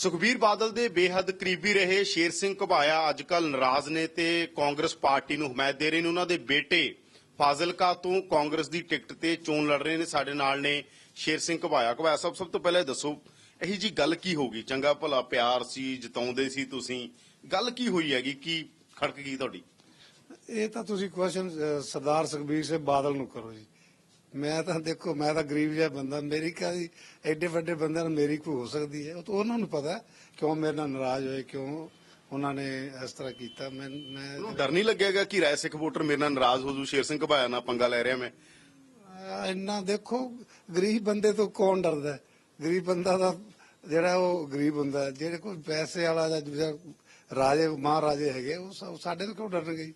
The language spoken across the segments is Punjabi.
ਸੁਖਬੀਰ ਬਾਦਲ ਦੇ ਬੇਹੱਦ ਕਰੀਬੀ ਰਹੇ ਸ਼ੇਰ ਸਿੰਘ ਘਬਾਇਆ ਅੱਜਕੱਲ ਨਾਰਾਜ਼ ਨੇ ਤੇ ਕਾਂਗਰਸ ਪਾਰਟੀ ਨੂੰ ਹਮਾਇਤ ਦੇ ਰਹੇ ਨੇ। ਉਹਨਾਂ ਦੇ ਬੇਟੇ ਫਾਜ਼ਿਲਕਾ ਤੋਂ ਕਾਂਗਰਸ ਦੀ ਟਿਕਟ ਤੇ ਚੋਣ ਲੜ ਰਹੇ ਨੇ, ਸਾਡੇ ਨਾਲ ਨੇ ਸ਼ੇਰ ਸਿੰਘ ਘਬਾਇਆ। ਘਬਾਇਆ ਸਭ ਸਭ ਤੋਂ ਪਹਿਲਾਂ ਦੱਸੋ, ਇਹੀ ਜੀ ਗੱਲ ਕੀ ਹੋ ਗਈ? ਚੰਗਾ ਭਲਾ ਪਿਆਰ ਸੀ, ਜਿਤਾਉਂਦੇ ਸੀ ਤੁਸੀਂ। ਗੱਲ ਕੀ ਹੋਈ ਹੈਗੀ? ਕੀ ਖੜਕ ਗਈ ਤੁਹਾਡੀ? ਇਹ ਤਾਂ ਤੁਸੀਂ ਕੁਐਸਚਨ ਸਰਦਾਰ ਸੁਖਬੀਰ ਸਿੰਘ ਬਾਦਲ ਨੂੰ ਕਰੋ ਜੀ। ਮੈਂ ਤਾਂ ਦੇਖੋ ਮੈਂ ਤਾਂ ਗਰੀਬ ਜਿਹਾ ਬੰਦਾ ਮੇਰੀ ਕਾਹਦੀ ਐਡੇ ਵੱਡੇ ਬੰਦਿਆਂ ਨਾਲ ਮੇਰੀ ਕੋਈ ਹੋ ਸਕਦੀ ਹੈ ਉਹ ਤਾਂ ਉਹਨਾਂ ਨੂੰ ਪਤਾ ਕਿਉਂ ਮੇਰੇ ਨਾਲ ਨਾਰਾਜ਼ ਹੋਏ ਕਿਉਂ ਉਹਨਾਂ ਨੇ ਇਸ ਤਰ੍ਹਾਂ ਕੀਤਾ ਮੈਂ ਮੈਂ ਉਹਨੂੰ ਡਰ ਨਹੀਂ ਲੱਗਿਆਗਾ ਕਿ ਰਾਏ ਸਿੱਖ ਵੋਟਰ ਮੇਰੇ ਨਾਲ ਨਾਰਾਜ਼ ਹੋ ਜੂ ਸ਼ੇਰ ਸਿੰਘ ਘਬਾਇਆ ਨਾਲ ਪੰਗਾ ਲੈ ਰਿਹਾ ਮੈਂ ਅਹ ਇੰਨਾ ਦੇਖੋ ਗਰੀਬ ਬੰਦੇ ਤੋਂ ਕੌਣ ਡਰਦਾ ਹੈ? ਗਰੀਬ ਬੰਦਾ ਦਾ ਜਿਹੜਾ ਉਹ ਗਰੀਬ ਹੁੰਦਾ ਹੈ। ਜਿਹੜੇ ਕੋਈ ਪੈਸੇ ਵਾਲਾ ਜਾਂ ਦੂਜਾ ਰਾਜੇ ਮਹਾਰਾਜੇ ਹੈਗੇ ਉਹ ਸਾ- ਸਾਡੇ ਤੋਂ ਕਿਉਂ ਡਰਨਗੇ ਜੀ?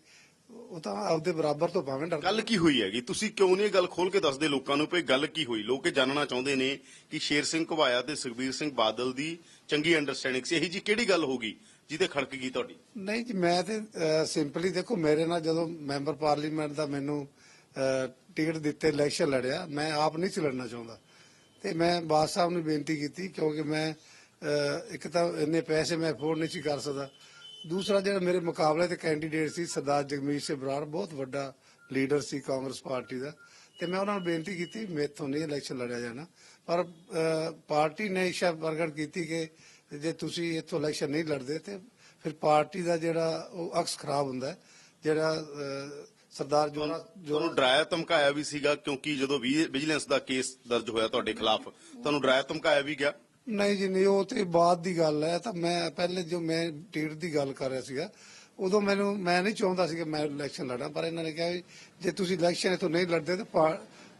ਉਹ ਤਾਂ ਆਪਦੇ ਬਰਾਬਰ ਤੋਂ ਭਾਵੇਂ ਡਰ ਗੱਲ ਕੀ ਹੋਈ ਹੈਗੀ? ਤੁਸੀਂ ਕਿਉਂ ਨਹੀਂ ਇਹ ਗੱਲ ਖੋਲ ਕੇ ਦੱਸਦੇ ਲੋਕਾਂ ਨੂੰ ਭਈ ਗੱਲ ਕੀ ਹੋਈ? ਲੋਕ ਇਹ ਜਾਣਨਾ ਚਾਹੁੰਦੇ ਨੇ ਕਿ ਸ਼ੇਰ ਸਿੰਘ ਘਵਾਇਆ ਤੇ ਸੁਖਬੀਰ ਸਿੰਘ ਬਾਦਲ ਦੀ ਚੰਗੀ ਅੰਡਰਸਟੈਂਡਿੰਗ ਸੀ। ਇਹੀ ਜੀ ਕਿਹੜੀ ਗੱਲ ਹੋ ਗਈ ਜਿਹਦੇ ਖੜਕ ਗਈ ਤੁਹਾਡੀ? ਨਹੀਂ ਜੀ ਮੈਂ ਤੇ ਸਿੰਪਲੀ ਦੇਖੋ ਮੇਰੇ ਨਾਲ ਜਦੋਂ ਮੈਂਬਰ ਪਾਰਲੀਮੈਂਟ ਦਾ ਮੈਨੂੰ ਟਿਕਟ ਦਿੱਤੇ ਇਲੈਕਸ਼ਨ ਲੜਿਆ ਮੈਂ ਆਪ ਨਹੀਂ ਸੀ ਲੜਨਾ ਚਾਹੁੰਦਾ। ਤੇ ਮੈਂ ਬਾਦ ਸਾਹਿਬ ਨੂੰ ਬੇਨਤੀ ਕੀਤੀ ਕਿਉਂਕਿ ਮੈਂ ਇੱਕ ਤਾਂ ਇੰਨੇ ਪੈਸੇ ਮੈਂ ਅਫੋਰਡ ਨਹੀਂ ਸੀ ਕਰ ਸਕਦਾ। ਦੂਸਰਾ ਜਿਹੜਾ ਮੇਰੇ ਮੁਕਾਬਲੇ ਤੇ ਕੈਂਡੀਡੇਟ ਸੀ ਸਰਦਾਰ ਜਗਮੀਤ ਸਿੰਘ ਬਰਾੜ, ਬਹੁਤ ਵੱਡਾ ਲੀਡਰ ਸੀ ਕਾਂਗਰਸ ਪਾਰਟੀ ਦਾ। ਤੇ ਮੈਂ ਉਹਨਾਂ ਨੂੰ ਬੇਨਤੀ ਕੀਤੀ, ਮੇਥੋਂ ਨਹੀਂ ਇਲੈਕਸ਼ਨ ਲੜਿਆ ਜਾਣਾ। ਪਰ ਪਾਰਟੀ ਨੇ ਇੱਛਾ ਪ੍ਰਗਟ ਕੀਤੀ ਕਿ ਜੇ ਤੁਸੀਂ ਇੱਥੋਂ ਇਲੈਕਸ਼ਨ ਨਹੀਂ ਲੜਦੇ ਤੇ ਫਿਰ ਪਾਰਟੀ ਦਾ ਜਿਹੜਾ ਉਹ ਅਕਸ ਖਰਾਬ ਹੁੰਦਾ ਹੈ, ਜਿਹੜਾ ਸਰਦਾਰ ਜੋਰਾ ਤੁਹਾਨੂੰ ਡਰਾਇਆ ਧਮਕਾਇਆ ਵੀ ਸੀਗਾ ਕਿਉਂਕਿ ਜਦੋਂ ਵਿਜੀਲੈਂਸ ਦਾ ਕੇਸ ਦਰਜ ਹੋਇਆ ਤੁਹਾਡੇ ਖਿਲਾਫ, ਤੁਹਾਨੂੰ ਡਰਾਇਆ ਧਮਕਾਇਆ ਵੀ ਗਿਆ? ਨਹੀਂ ਜੀ ਨਹੀਂ ਉਹ ਤੇ ਬਾਅਦ ਦੀ ਗੱਲ ਹੈ। ਤਾਂ ਮੈਂ ਪਹਿਲੇ ਜੋ ਮੈਂ ਟਿਕਟ ਦੀ ਗੱਲ ਕਰ ਰਿਹਾ ਸੀਗਾ ਉਦੋਂ ਮੈਨੂੰ ਮੈਂ ਨਹੀਂ ਚਾਹੁੰਦਾ ਸੀ ਕਿ ਮੈਂ ਇਲੈਕਸ਼ਨ ਲੜਾਂ ਪਰ ਇਹਨਾਂ ਨੇ ਕਿਹਾ ਵੀ ਜੇ ਤੁਸੀਂ ਇਲੈਕਸ਼ਨ ਇਥੋਂ ਨਹੀਂ ਲੜਦੇ ਤਾਂ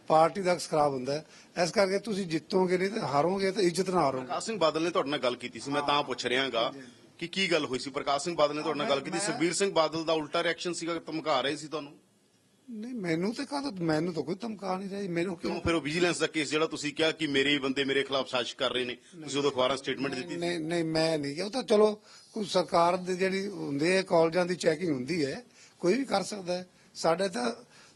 ਪਾਰਟੀ ਦਾ ਖਰਾਬ ਹੁੰਦਾ ਹੈ। ਇਸ ਕਰਕੇ ਤੁਸੀਂ ਜਿੱਤੋਗੇ ਨਹੀਂ ਤੇ ਹਾਰੋਗੇ ਤਾਂ ਇੱਜ਼ਤ ਨਾਲ ਹਾਰੋਗੇ। ਪ੍ਰਕਾਸ਼ ਸਿੰਘ ਬਾਦਲ ਨੇ ਤੁਹਾਡੇ ਨਾਲ ਗੱਲ ਕੀਤੀ ਸੀ ਮੈਂ ਤਾਂ ਪੁੱਛ ਰਿਹਾਗਾ ਕਿ ਕੀ ਗੱਲ ਹੋਈ ਸੀ? ਪ੍ਰਕਾਸ਼ ਸਿੰਘ ਬਾਦਲ ਨੇ ਤੁਹਾਡੇ ਨਾਲ ਗੱਲ ਕੀਤੀ ਸੁਖਬੀਰ ਸਿੰਘ ਬਾਦਲ ਦਾ ਉਲਟਾ ਰਿਐਕਸ਼ਨ ਸੀਗਾ ਧਮਕਾ ਰਹੇ ਸੀ ਤੁਹਾਨੂੰ? ਨਹੀਂ ਮੈਨੂੰ ਤੇ ਕਹਾ ਮੈਨੂੰ ਤਾਂ ਕੋਈ ਧਮਕਾ ਨਹੀਂ ਰਹੀ ਮੈਨੂੰ ਕਿਉਂ? ਕਿਉਂ? ਫਿਰ ਉਹ ਵਿਜੀਲੈਂਸ ਦਾ ਕੇਸ ਜਿਹੜਾ ਤੁਸੀਂ ਕਿਹਾ ਕਿ ਮੇਰੇ ਹੀ ਬੰਦੇ ਮੇਰੇ ਖਿਲਾਫ ਸਾਜ਼ਿਸ਼ ਕਰ ਰਹੇ ਨੇ ਤੁਸੀਂ ਉਦੋਂ ਅਖਬਾਰਾਂ ਸਟੇਟਮੈਂਟ ਦਿੱਤੀ ਸੀ। ਨਹੀਂ ਨਹੀਂ ਮੈਂ ਨਹੀਂ ਉਹ ਤਾਂ ਚਲੋ ਕੋਈ ਸਰਕਾਰ ਦੇ ਜਿਹੜੀ ਹੁੰਦੇ ਆ ਕਾਲਜਾਂ ਦੀ ਚੈਕਿੰਗ ਹੁੰਦੀ ਹੈ ਕੋਈ ਵੀ ਕਰ ਸਕਦਾ ਹੈ। ਸਾਡੇ ਤਾਂ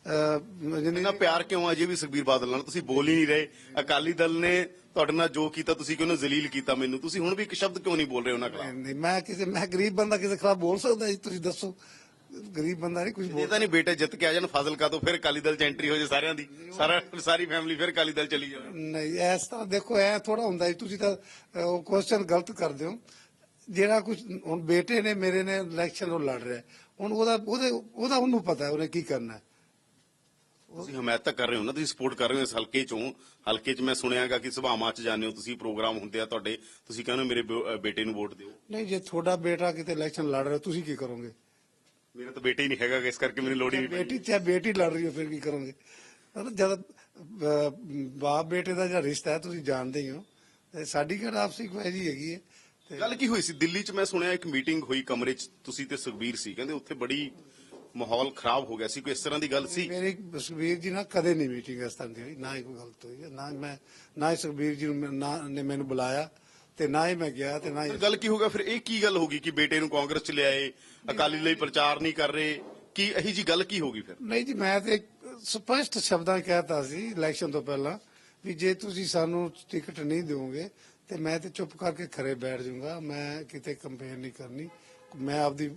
ਅਹ, ਜਿਹਨੇ ਇੰਨਾ ਪਿਆਰ ਕਿਉਂ ਅਜੇ ਵੀ ਸੁਖਬੀਰ ਬਾਦਲ ਨਾਲ? ਤੁਸੀਂ ਬੋਲ ਹੀ ਨਹੀਂ ਰਹੇ। ਅਕਾਲੀ ਦਲ ਨੇ ਤੁਹਾਡੇ ਨਾਲ ਜੋ ਕੀਤਾ ਤੁਸੀਂ ਕਿਉਂ ਜ਼ਲੀਲ ਕੀਤਾ ਮੈਨੂੰ? ਤੁਸੀਂ ਹੁਣ ਵੀ ਇੱਕ ਸ਼ਬਦ ਕਿਉਂ ਨਹੀਂ ਬੋਲ ਰਹੇ ਉਹਨਾਂ ਖਿਲਾਫ? ਨਹੀਂ ਮੈਂ ਕਿਸੇ ਮੈਂ ਗਰੀਬ ਬੰਦਾ ਕਿਸੇ ਖਿਲਾਫ ਬੋਲ ਸਕਦਾ ਜੀ ਤੁਸੀਂ ਦੱਸੋ। ਗਰੀਬ ਬੰਦਾ ਨਹੀਂ ਕੁਝ ਇਹ ਬੋਲ ਤਾਂ ਨਹੀਂ ਬੇਟੇ ਜਿੱਤ ਕੇ ਆ ਜਾਣ ਫਾਜ਼ਿਲਕਾ ਤੋਂ ਫਿਰ ਅਕਾਲੀ ਦਲ ਚ ਐਂਟਰੀ ਹੋ ਜਾਏ ਸਾਰਿਆਂ ਦੀ। ਸਾਰਾ ਸਾਰੀ ਫੈਮਿਲੀ ਫਿਰ ਅਕਾਲੀ ਦਲ ਚਲੀ ਜਾਵੇ। ਨਹੀਂ ਐਸ ਤਾਂ ਦੇਖੋ ਐ ਥੋੜਾ ਹੁੰਦਾ ਜੀ ਤੁਸੀਂ ਤਾਂ ਅਹ, ਉਹ ਕੁਐਸਚਨ ਗਲਤ ਕਰਦੇ ਹੋ। ਜਿਹੜਾ ਕੁਝ ਹੁਣ ਬੇਟੇ ਨੇ ਮੇਰੇ ਨੇ ਇਲੈਕਸ਼ਨ ਉਹ ਲੜ ਰਿਹਾ। ਹੁਣ ਉਹਦਾ ਉਹਦੇ ਉਹਦਾ ਉਹਨੂੰ ਪਤਾ ਹੈ ਉਹਨੇ ਕੀ ਕਰਨਾ ਹੈ। ਤੁਸੀਂ ਹਮਾਇਤ ਤਾਂ ਕਰ ਰਹੇ ਹੋ ਨਾ ਤੁਸੀਂ ਸਪੋਰਟ ਕਰ ਰਹੇ ਹੋ ਇਸ ਹਲਕੇ ਚੋਂ। ਹਲਕੇ 'ਚ ਮੈਂ ਸੁਣਿਆਗਾ ਕਿ ਸਭਾਵਾਂ 'ਚ ਜਾਂਦੇ ਹੋ ਤੁਸੀਂ ਪ੍ਰੋਗਰਾਮ ਹੁੰਦੇ ਆ ਤੁਹਾਡੇ। ਤੁਸੀਂ ਕਹਿੰਦੇ ਹੋ ਮੇਰੇ ਬ- ਅ, ਬੇਟੇ ਨੂੰ ਵੋਟ ਦਿਓ। ਨਹੀਂ ਜੇ ਤੁਹਾਡਾ ਬੇਟਾ ਕਿਤੇ ਇਲੈਕਸ਼ਨ ਲੜ ਰਿਹਾ ਤੁਸੀਂ ਕੀ ਕਰੋਗੇ? ਮੇਰਾ ਤਾਂ ਬੇਟਾ ਹੀ ਨਹੀਂ ਹੈਗਾ ਇਸ ਕਰਕੇ ਮੈਨੂੰ ਲੋੜ ਹੀ ਨਹੀਂ ਬੇਟੀ ਚਾਹੇ ਬੇਟੀ ਲੜ ਰਹੀ ਹੋ ਫਿਰ ਕੀ ਕਰੋਗੇ? ਮਤਲਬ ਜਦ ਅਹ, ਬਾਪ ਬੇਟੇ ਦਾ ਜਿਹੜਾ ਰਿਸ਼ਤਾ ਹੈ ਤੁਸੀਂ ਜਾਣਦੇ ਹੀ ਹੋ। ਤੇ ਸਾਡੀ ਕਿਹੜਾ ਆਪਸੀ ਕੋਈ ਜੀ ਹੈਗੀ ਹੈ? ਤੇ ਗੱਲ ਕੀ ਹੋਈ ਸੀ? ਦਿੱਲੀ 'ਚ ਮੈਂ ਸੁਣਿਆ ਇੱਕ ਮੀਟਿੰਗ ਹੋਈ ਕਮਰੇ 'ਚ ਤੁਸੀਂ ਤੇ ਸੁਖਬੀਰ ਸੀ। ਕਹਿੰਦੇ ਉੱਥੇ ਬੜੀ ਮਾਹੌਲ ਖਰਾਬ ਹੋ ਗਿਆ ਸੀ ਕੋਈ ਇਸ ਤਰ੍ਹਾਂ ਦੀ ਗੱਲ ਸੀ? ਮੇਰੀ ਸੁਖਬੀਰ ਜੀ ਨਾਲ ਕਦੇ ਨਹੀਂ ਮੀਟਿੰਗ ਇਸ ਤਰ੍ਹਾਂ ਦੀ ਹੋਈ ਨਾ ਹੀ ਕੋਈ ਗਲਤ ਹੋਈ ਹੈ ਨਾ ਮੈਂ ਨਾ ਹੀ ਸੁਖਬੀਰ ਜੀ ਨੂੰ ਮੈਂ- ਨਾ ਨੇ ਮੈਨੂੰ ਬੁਲਾਇਆ। ਤੇ ਨਾ ਹੀ ਮੈਂ ਗਿਆ ਤੇ ਨਾ ਹੀ ਗੱਲ ਕੀ ਹੋ ਗਿਆ? ਫਿਰ ਇਹ ਕੀ ਗੱਲ ਹੋ ਗਈ ਕਿ ਬੇਟੇ ਨੂੰ ਕਾਂਗਰਸ 'ਚ ਲਿਆਏ ਅਕਾਲੀ ਲਈ ਪ੍ਰਚਾਰ ਨਹੀਂ ਕਰ ਰਹੇ? ਕੀ ਇਹੀ ਜੀ ਗੱਲ ਕੀ ਹੋ ਗਈ ਫਿਰ? ਨਹੀਂ ਜੀ ਮੈਂ ਤੇ ਸਪਸ਼ਟ ਸ਼ਬਦਾਂ ਕਹਿਤਾ ਸੀ ਇਲੈਕਸ਼ਨ ਤੋਂ ਪਹਿਲਾਂ ਵੀ ਜੇ ਤੁਸੀਂ ਸਾਨੂੰ ਟਿਕਟ ਨਹੀਂ ਦਿਓਗੇ ਤੇ ਮੈਂ ਤੇ ਚੁੱਪ ਕਰਕੇ ਖਰੇ ਬੈਠ ਜਾਊਂਗਾ। ਮੈਂ ਕਿਤੇ ਕੰਪੇਨ ਨਹੀਂ ਕਰਨੀ। ਮੈਂ ਆਪਦੀ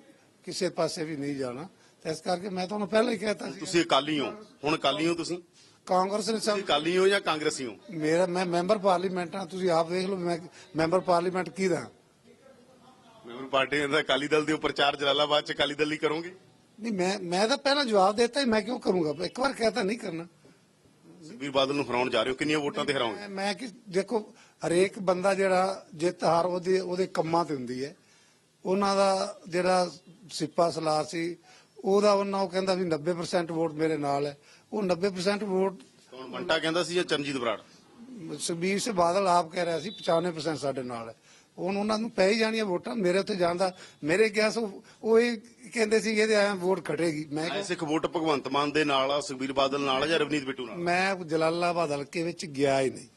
ਕਿਸੇ ਪਾਸੇ ਵੀ ਨਹੀਂ ਜਾਣਾ। ਤੇ ਇਸ ਕਰਕੇ ਮੈਂ ਤੁਹਾਨੂੰ ਪਹਿਲਾਂ ਹੀ ਕਹਿਤਾ ਸੀ। ਤੁਸੀਂ ਅਕਾਲੀ ਹੋ। ਹੁਣ ਅਕਾਲੀ ਹੋ ਤੁਸੀਂ? ਕਾਂਗਰਸ ਨੇ ਤੁਸੀਂ ਸਭ ਅਕਾਲੀ ਹੋ ਜਾਂ ਕਾਂਗਰਸੀ ਹੋ? ਮੇਰਾ ਮੈਂ ਮੈਂਬਰ ਪਾਰਲੀਮੈਂਟ ਹਾਂ ਤੁਸੀਂ ਆਪ ਦੇਖ ਲਓ ਮੈਂ ਮੈਂਬਰ ਪਾਰਲੀਮੈਂਟ ਕਿਹਦਾ। ਮੈਂਬਰ ਪਾਰਟੀ ਦਾ ਅਕਾਲੀ ਦਲ ਦੇ ਉੱਪਰ ਚਾਰ ਜਲਾਲਾਬਾਦ 'ਚ ਅਕਾਲੀ ਦਲ ਹੀ ਕਰੋਗੇ? ਨਹੀਂ ਮੈਂ ਮੈਂ ਤਾਂ ਪਹਿਲਾਂ ਜਵਾਬ ਦਿੱਤਾ ਮੈਂ ਕਿਉਂ ਕਰੂੰਗਾ? ਇੱਕ ਵਾਰ ਕਹਤਾ ਨਹੀਂ ਕਰਨਾ। ਸੁਖਬੀਰ ਬਾਦਲ ਨੂੰ ਹਰਾਉਣ ਜਾ ਰਹੇ ਹੋ ਕਿੰਨੀਆਂ ਵੋਟਾਂ ਤੇ ਹਰਾਓਗੇ? ਮੈਂ- ਮੈਂ ਕਿ ਦੇਖੋ ਹਰੇਕ ਬੰਦਾ ਜਿਹੜਾ ਜਿੱਤ ਹਾਰ ਉਹਦੇ ਉਹਦੇ ਕੰਮਾਂ ਤੇ ਹੁੰਦੀ ਹੈ। ਉਹਨਾਂ ਦਾ ਜਿਹੜਾ ਸਿੱਪਾ ਸਲਾਰ ਸੀ ਉਹਦਾ ਉਹਨਾਂ ਉਹ ਕਹਿੰਦਾ ਵੀ 90% ਵੋਟ ਮੇਰੇ ਨਾਲ ਹੈ। ਉਹ 90% ਵੋਟ ਕੌਣ? ਮੰਟਾ ਕਹਿੰਦਾ ਸੀ ਜਾਂ ਚਰਨਜੀਤ ਬਰਾੜ? ਸੁਖਬੀਰ ਸਿੰਘ ਬਾਦਲ ਆਪ ਕਹਿ ਰਿਹਾ ਸੀ 95% ਸਾਡੇ ਨਾਲ ਹੈ। ਹੁਣ ਉਹਨਾਂ ਨੂੰ ਪੈ ਹੀ ਜਾਣੀਆਂ ਵੋਟਾਂ ਮੇਰੇ ਉੱਤੇ ਜਾਂਦਾ ਮੇਰੇ ਗਿਆਸ ਉਹ ਉਹ ਇਹ ਕਹਿੰਦੇ ਸੀ ਇਹਦੇ ਆਇਆ ਵੋਟ ਘਟੇਗੀ। ਮੈਂ ਕਿਹਾ ਇੱਕ ਵੋਟ ਭਗਵੰਤ ਮਾਨ ਦੇ ਨਾਲ ਆ ਸੁਖਬੀਰ ਬਾਦਲ ਨਾਲ ਆ ਜਾਂ ਰਵਨੀਤ ਬਿੱਟੂ ਨਾਲ? ਮੈਂ ਜਲਾਲਾਬਾਦ ਹਲਕੇ ਵਿੱਚ ਗਿਆ ਹੀ ਨਹੀਂ।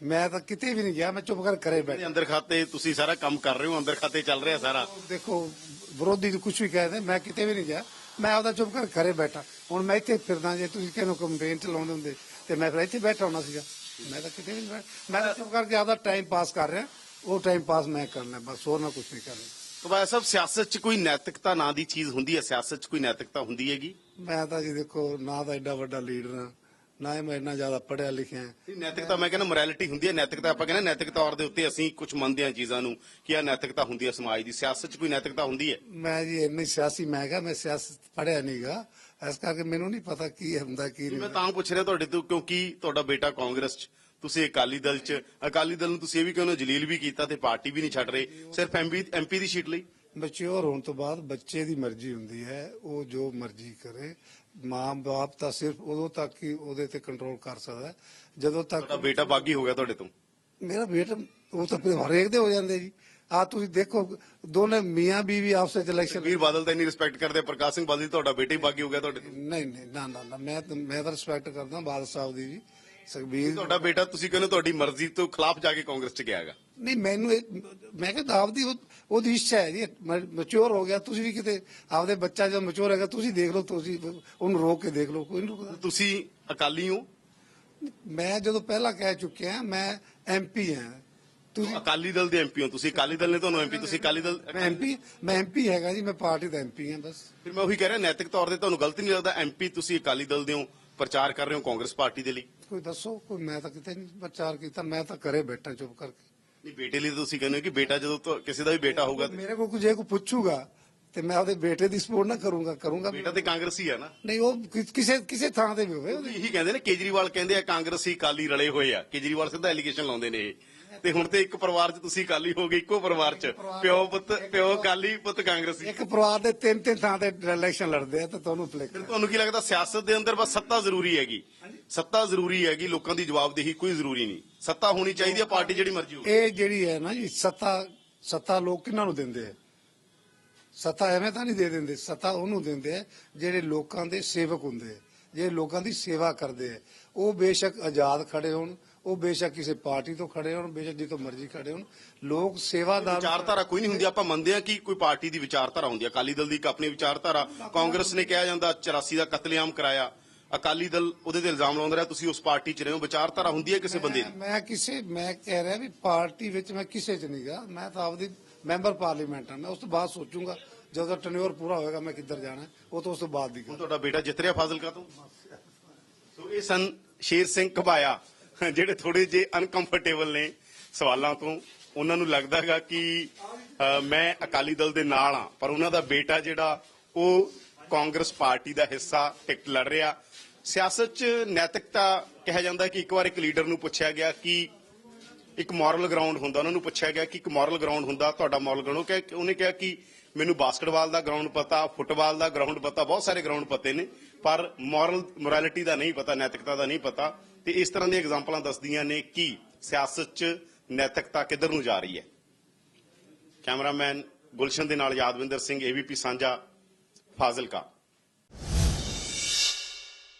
ਮੈਂ ਤਾਂ ਕਿਤੇ ਵੀ ਨਹੀਂ ਗਿਆ ਮੈਂ ਚੁੱਪ ਕਰ ਕਰੇ ਬੈਠ। ਅੰਦਰ ਖਾਤੇ ਤੁਸੀਂ ਸਾਰਾ ਕੰਮ ਕਰ ਰਹੇ ਹੋ ਅੰਦਰ ਖਾਤੇ ਚੱਲ ਰਿਹਾ ਸਾਰਾ। ਦੇਖੋ ਵਿਰੋਧੀ ਕੁਝ ਵੀ ਕਹਦੇ ਮੈਂ ਕਿਤੇ ਵੀ ਨਹੀਂ ਗਿਆ। ਮੈਂ ਆਪਦਾ ਚੁੱਪ ਕਰ ਘਰੇ ਬੈਠਾ। ਹੁਣ ਮੈਂ ਇੱਥੇ ਫਿਰਦਾ ਜੇ ਤੁਸੀਂ ਕਿਹਨੂੰ ਕੰਪੇਨ ਚ ਲਾਉਂਦੇ ਹੁੰਦੇ ਤੇ ਮੈਂ ਫਿਰ ਇੱਥੇ ਬੈਠਾ ਹੋਣਾ ਸੀਗਾ। ਮੈਂ ਤਾਂ ਕਿਤੇ ਨਹੀਂ ਬੈਠ ਮੈਂ ਤਾਂ ਚੁੱਪ ਕਰਕੇ ਆਪਦਾ ਟਾਈਮ ਪਾਸ ਕਰ ਰਿਹਾ। ਉਹ ਟਾਈਮ ਪਾਸ ਮੈਂ ਕਰਨਾ ਬਸ ਹੋਰ ਨਾ ਕੁਝ ਨਹੀਂ ਕਰਨਾ। ਭਾਈ ਸਾਹਿਬ ਸਿਆਸਤ 'ਚ ਕੋਈ ਨੈਤਿਕਤਾ ਨਾਂ ਦੀ ਚੀਜ਼ ਹੁੰਦੀ ਹੈ? ਸਿਆਸਤ 'ਚ ਕੋਈ ਨੈਤਿਕਤਾ ਹੁੰਦੀ ਹੈਗੀ? ਮੈਂ ਤਾਂ ਜੀ ਦੇਖੋ ਨਾ ਤਾਂ ਐਡਾ ਵੱਡਾ ਲੀਡਰ ਹਾਂ। ਨਾ ਹੀ ਮੈਂ ਇੰਨਾ ਜ਼ਿਆਦਾ ਪੜ੍ਹਿਆ ਲਿਖਿਆ ਹਾਂ। ਨਹੀਂ, ਨੈਤਿਕਤਾ ਮੈਂ ਕਹਿੰਦਾ ਮੋਰੈਲਿਟੀ ਹੁੰਦੀ ਹੈ। ਨੈਤਿਕਤਾ ਆਪਾਂ ਕਹਿੰਦੇ ਨੈਤਿਕ ਤੌਰ ਦੇ ਉੱਤੇ ਅਸੀਂ ਕੁਝ ਮੰਨਦੇ ਹਾਂ ਚੀਜ਼ਾਂ ਨੂੰ ਕਿ ਇਹ ਨੈਤਿਕਤਾ ਹੁੰਦੀ ਹੈ ਸਮਾਜ ਦੀ। ਸਿਆਸਤ 'ਚ ਕੋਈ ਨੈਤਿਕਤਾ ਹੁੰਦੀ ਹੈ? ਮੈਂ ਜੀ ਇੰਨੀ ਸਿਆਸੀ ਮੈਂ ਕਿਹਾ ਮੈਂ ਸਿਆਸਤ ਪੜ੍ਹਿਆ ਨਹੀਂਗਾ ਇਸ ਕਰਕੇ ਮੈਨੂੰ ਨਹੀਂ ਪਤਾ ਕੀ ਹੁੰਦਾ ਕੀ ਮੈਂ ਨਹੀਂ ਤਾਂ ਪੁੱਛ ਰਿਹਾ ਤੁਹਾਡੇ ਤੋਂ ਕਿਉਂਕਿ ਤੁਹਾਡਾ ਬੇਟਾ ਕਾਂਗਰਸ 'ਚ ਤੁਸੀਂ ਅਕਾਲੀ ਦਲ 'ਚ ਅਕਾਲੀ ਦਲ ਨੂੰ ਤੁਸੀਂ ਇਹ ਵੀ ਕਹਿੰਦੇ ਹੋ ਜਲੀਲ ਵੀ ਕੀਤਾ ਤੇ ਪਾਰਟੀ ਵੀ ਨਹੀਂ ਛੱਡ ਰਹੇ। ਸਿਰਫ ਐਮਪੀ ਐਮਪੀ ਦੀ ਸੀਟ ਲਈ? ਮੈਚੁਰ ਹੋਣ ਤੋਂ ਬਾਅਦ ਬੱਚੇ ਦੀ ਮਰਜ਼ੀ ਹੁੰਦੀ ਹੈ ਉਹ ਜੋ ਮਰਜ਼ੀ ਕਰੇ। ਮਾਂ-ਬਾਪ ਤਾਂ ਸਿਰਫ ਉਦੋਂ ਤੱਕ ਹੀ ਉਹਦੇ ਤੇ ਕੰਟਰੋਲ ਕਰ ਸਕਦਾ। ਹੈ, ਜਦੋਂ ਤੱਕ ਤੁਹਾਡਾ ਬੇਟਾ ਬਾਗੀ ਹੋ ਗਿਆ ਤੁਹਾਡੇ ਤੋਂ? ਮੇਰਾ ਬੇਟਾ ਉਹ ਤਾਂ ਫਿਰ ਹਰੇਕ ਦੇ ਹੋ ਜਾਂਦੇ ਜੀ। ਆ ਤੁਸੀਂ ਦੇਖੋ ਦੋਨੇ ਮੀਆਂ ਬੀਵੀ ਆਪਸ ਵਿੱਚ ਇਲੈਕਸ਼ਨ ਵੀਰ ਬਾਦਲ ਤਾਂ ਇੰਨੀ ਰਿਸਪੈਕਟ ਕਰਦੇ ਆ, ਪ੍ਰਕਾਸ਼ ਸਿੰਘ ਬਾਦਲ ਜੀ ਤੁਹਾਡਾ ਬੇਟਾ ਹੀ ਬਾਗੀ ਹੋ ਗਿਆ ਤੁਹਾਡੇ ਤੋਂ? ਨਹੀਂ ਨਹੀਂ ਨਾ ਨਾ ਨਾ ਮੈਂ ਤਾਂ ਮੈਂ ਤਾਂ ਰਿਸਪੈਕਟ ਕਰਦਾ ਬਾਦਲ ਸਾਹਿਬ ਦੀ ਜੀ। ਸੁਖਬੀਰ ਤੁਹਾਡਾ ਬੇਟਾ ਤੁਸੀਂ ਕਹਿੰਦੇ ਹੋ ਤੁਹਾਡੀ ਮਰਜ਼ੀ ਤੋਂ ਖਿਲਾਫ ਜਾ ਕੇ ਕਾਂਗਰਸ 'ਚ ਗਿਆਗਾ ਨਹੀਂ ਮੈਨੂੰ ਇਹ ਮੈਂ ਕਿਹਾ ਆਪਦੀ ਉਹ- ਉਹਦੀ ਇੱਛਾ ਹੈ ਜੀ ਮੈਚੁਰ ਹੋ ਗਿਆ ਤੁਸੀਂ ਵੀ ਕਿਤੇ ਆਪਦੇ ਬੱਚਾ ਜਦੋਂ ਮੈਚੁਰ ਹੈਗਾ ਤੁਸੀਂ ਦੇਖ ਲਓ ਤੁਸੀਂ ਉਹਨੂੰ ਰੋਕ ਕੇ ਦੇਖ ਲਓ ਕੋਈ ਨਹੀਂ ਰੁਕਦਾ। ਤੁਸੀਂ ਅਕਾਲੀ ਹੋ? ਮੈਂ ਜਦੋਂ ਪਹਿਲਾਂ ਕਹਿ ਚੁੱਕਿਆ ਮੈਂ ਐਮਪੀ ਹਾਂ। ਤੁਸੀਂ ਅਕਾਲੀ ਦਲ ਦੇ ਐਮਪੀ ਹੋ ਤੁਸੀਂ ਅਕਾਲੀ ਦਲ ਨੇ ਤੁਹਾਨੂੰ ਐਮਪੀ ਤੁਸੀਂ ਅਕਾਲੀ ਦਲ ਮੈਂ ਐਮਪੀ ਮੈਂ ਐਮਪੀ ਹੈਗਾ ਜੀ ਮੈਂ ਪਾਰਟੀ ਦਾ ਐਮਪੀ ਹਾਂ ਬਸ। ਫਿਰ ਮੈਂ ਉਹੀ ਕਹਿ ਰਿਹਾ ਨੈਤਿਕ ਤੌਰ ਤੇ ਤੁਹਾਨੂੰ ਗਲਤ ਨਹੀਂ ਲੱਗਦਾ ਐਮਪੀ ਤੁਸੀਂ ਅਕਾਲੀ ਦਲ ਦੇ ਹੋ ਪ੍ਰਚਾਰ ਕਰ ਰਹੇ ਹੋ ਕਾਂਗਰਸ ਪਾਰਟੀ ਦੇ ਲਈ? ਕੋਈ ਦੱਸੋ ਕੋਈ ਮੈਂ ਤਾਂ ਕਿਤੇ ਨਹੀਂ ਪ੍ਰਚਾਰ ਕੀਤਾ ਮੈਂ ਤਾਂ ਘਰੇ ਬੈਠਾ ਚੁੱਪ ਕਰਕੇ। ਨਹੀਂ ਬੇਟੇ ਲਈ ਤਾਂ ਤੁਸੀਂ ਕਹਿੰਦੇ ਹੋ ਕਿ ਬੇਟਾ ਜਦੋਂ ਤੋਂ ਕਿਸੇ ਦਾ ਵੀ ਬੇਟਾ ਹੋਊਗਾ ਤੇ ਮੇਰੇ ਕੋਲ ਕੁਝ ਜੇ ਕੋਈ ਪੁੱਛੂਗਾ ਤੇ ਮੈਂ ਉਹਦੇ ਬੇਟੇ ਦੀ ਸਪੋਰਟ ਨਾ ਕਰੂੰਗਾ ਕਰੂੰਗਾ ਬੇਟਾ ਤੇ ਕਾਂਗਰਸੀ ਹੈ ਨਾ ਨਹੀਂ ਉਹ ਕਿ- ਕਿਸੇ ਕਿਸੇ ਥਾਂ ਤੇ ਵੀ ਹੋਵੇ ਇਹੀ ਕਹਿੰਦੇ ਨੇ ਕੇਜਰੀਵਾਲ ਕਹਿੰਦੇ ਆ ਕਾਂਗਰਸੀ ਅਕਾਲੀ ਰਲੇ ਹੋਏ ਆ ਕੇਜਰੀਵਾਲ ਸਿੱਧਾ ਐਲੀਗੇਸ਼ਨ ਲਾਉਂਦੇ ਨੇ ਇਹ। ਤੇ ਹੁਣ ਤੇ ਇੱਕ ਪਰਿਵਾਰ 'ਚ ਤੁਸੀਂ ਅਕਾਲੀ ਹੋ ਗਏ ਇੱਕੋ ਪਰਿਵਾਰ 'ਚ। ਪਿਓ ਪੁੱਤ ਪਿਓ ਅਕਾਲੀ ਪੁੱਤ ਕਾਂਗਰਸੀ। ਇੱਕ ਪਰਿਵਾਰ ਦੇ ਤਿੰਨ ਤਿੰਨ ਥਾਂ ਤੇ ਇਲੈਕਸ਼ਨ ਲੜਦੇ ਆ ਤੇ ਤੁਹਾਨੂੰ ਫਿਰ ਤੁਹਾਨੂੰ ਕੀ ਲੱਗਦਾ ਸਿਆਸਤ ਦੇ ਅੰਦਰ ਬਸ ਸੱਤਾ ਜ਼ਰੂਰੀ ਹੈਗੀ। ਸੱਤਾ ਜ਼ਰੂਰੀ ਹੈਗੀ ਲੋਕਾਂ ਦੀ ਜਵਾਬਦੇਹੀ ਕੋਈ ਜ਼ਰੂਰੀ ਨਹੀਂ। ਸੱਤਾ ਹੋਣੀ ਚਾਹੀਦੀ ਹੈ ਪਾਰਟੀ ਜਿਹੜੀ ਮਰਜ਼ੀ ਹੋਵੇ। ਇਹ ਜਿਹੜੀ ਹੈ ਨਾ ਜੀ ਸੱਤਾ ਸੱਤਾ ਲੋਕ ਕਿਹਨਾਂ ਨੂੰ ਦਿੰਦੇ ਆ? ਸੱਤਾ ਐਵੇਂ ਤਾਂ ਨਹੀਂ ਦੇ ਦਿੰਦੇ ਸੱਤਾ ਉਹਨੂੰ ਦਿੰਦੇ ਆ ਜਿਹੜੇ ਲੋਕਾਂ ਦੇ ਸੇਵਕ ਹੁੰਦੇ ਆ ਜਿਹੜੇ ਲੋਕਾਂ ਦੀ ਸੇਵਾ ਕਰਦੇ ਆ। ਉਹ ਬੇਸ਼ੱਕ ਆਜ਼ਾਦ ਖੜੇ ਹੋਣ ਉਹ ਬੇਸ਼ੱਕ ਕਿਸੇ ਪਾਰਟੀ ਤੋਂ ਖੜੇ ਹੋਣ ਬੇਸ਼ੱਕ ਜਿੱਥੋਂ ਮਰਜ਼ੀ ਖੜੇ ਹੋਣ। ਲੋਕ ਸੇਵਾਦਾਰ ਵਿਚਾਰਧਾਰਾ ਕੋਈ ਨਹੀਂ ਹੁੰਦੀ ਆਪਾਂ ਮੰਨਦੇ ਹਾਂ ਕਿ ਕੋਈ ਪਾਰਟੀ ਦੀ ਵਿਚਾਰਧਾਰਾ ਹੁੰਦੀ ਹੈ। ਅਕਾਲੀ ਦਲ ਦੀ ਇੱਕ ਆਪਣੀ ਵਿਚਾਰਧਾਰਾ ਕਾਂਗਰਸ ਨੇ ਕਿਹਾ ਜਾਂਦਾ 84 ਦਾ ਕਤਲੇਆਮ ਕਰਾਇਆ। ਅਕਾਲੀ ਦਲ ਉਹਦੇ ਤੇ ਇਲਜ਼ਾਮ ਲਾਉਂਦਾ ਰਿਹਾ ਤੁਸੀਂ ਉਸ ਪਾਰਟੀ 'ਚ ਰਹੇ ਹੋ ਵਿਚਾਰਧਾਰਾ ਹੁੰਦੀ ਹੈ ਕਿਸੇ ਬੰਦੇ ਦੀ? ਮੈਂ- ਕਿਸੇ ਮੈਂ ਕਹਿ ਰਿਹਾ ਵੀ ਪਾਰਟੀ ਵਿੱਚ ਮੈਂ ਕਿਸੇ 'ਚ ਨਹੀਂ ਗਿਆ ਮੈਂ ਤਾਂ ਆਪਦੀ ਮੈਂਬਰ ਪਾਰਲੀਮੈਂਟ ਹਾਂ। ਮੈਂ ਉਸ ਤੋਂ ਬਾਅਦ ਸੋਚੂੰਗਾ ਜਦੋਂ ਟਨਿਓਰ ਪੂਰਾ ਹੋਏਗਾ ਮੈਂ ਕਿੱਧਰ ਜਾਣਾ ਉਹ ਤੋਂ ਉਸ ਤੋਂ ਬਾਅਦ ਦੀ ਹੁਣ ਤੁਹਾਡਾ ਬੇਟਾ ਜਿੱਤ ਰਿਹਾ ਫਾਜ਼ਿਲਕਾ ਤੋਂ? ਸੋ ਇਹ ਸਨ ਸ਼ੇਰ ਸਿੰਘ ਘਬਾਇਆ ਜਿਹੜੇ ਥੋੜੇ ਜੇ ਅਨਕੰਫਰਟੇਬਲ ਨੇ ਸਵਾਲਾਂ ਤੋਂ। ਉਹਨਾਂ ਨੂੰ ਲੱਗਦਾ ਹੈਗਾ ਕਿ ਮੈਂ ਅਕਾਲੀ ਦਲ ਦੇ ਨਾਲ ਆ ਪਰ ਉਹਨਾਂ ਦਾ ਬੇਟਾ ਜਿਹੜਾ ਉਹ ਕਾਂਗਰਸ ਪਾਰਟੀ ਦਾ ਹਿੱਸਾ ਟਿਕਟ ਲੜ ਰਿਹਾ। ਸਿਆਸਤ 'ਚ ਨੈਤਿਕਤਾ ਕਿਹਾ ਜਾਂਦਾ ਕਿ ਇੱਕ ਵਾਰ ਇੱਕ ਲੀਡਰ ਨੂੰ ਪੁੱਛਿਆ ਗਿਆ ਕਿ ਇੱਕ ਮੋਰਲ ਗਰਾਊਂਡ ਹੁੰਦਾ, ਉਹਨਾਂ ਨੂੰ ਪੁੱਛਿਆ ਗਿਆ ਕਿ ਇੱਕ ਮੋਰਲ ਗਰਾਊਂਡ ਹੁੰਦਾ, ਤੁਹਾਡਾ ਮੋਰਲ ਗਰਾਊਂਡ ਕਿ ਉਹਨੇ ਕਿਹਾ ਕਿ ਮੈਨੂੰ ਬਾਸਕਟਬਾਲ ਦਾ ਗਰਾਊਂਡ ਪਤਾ, ਫੁੱਟਬਾਲ ਦਾ ਗਰਾਊਂਡ ਪਤਾ, ਬਹੁਤ ਸਾਰੇ ਗਰਾਊਂਡ ਪਤੇ ਨੇ, ਪਰ ਮੋਰਲ ਮੋਰੈਲਿਟੀ ਦਾ ਨਹੀਂ ਪਤਾ, ਨੈਤਿਕਤਾ ਦਾ ਨਹੀਂ ਪਤਾ। ਤੇ ਇਸ ਤਰ੍ਹਾਂ ਦੀਆਂ ਐਗਜ਼ਾਮਪਲਾਂ ਦੱਸਦੀਆਂ ਨੇ ਕਿ ਸਿਆਸਤ 'ਚ ਨੈਤਿਕਤਾ ਕਿੱਧਰ ਨੂੰ ਜਾ ਰਹੀ ਹੈ। ਕੈਮਰਾਮੈਨ ਗੁਲਸ਼ਨ ਦੇ ਨਾਲ ਯਾਦਵਿੰਦਰ ਸਿੰਘ, ਏਬੀਪੀ ਸਾਂਝਾ ਫਾਜ਼ਿਲਕਾ।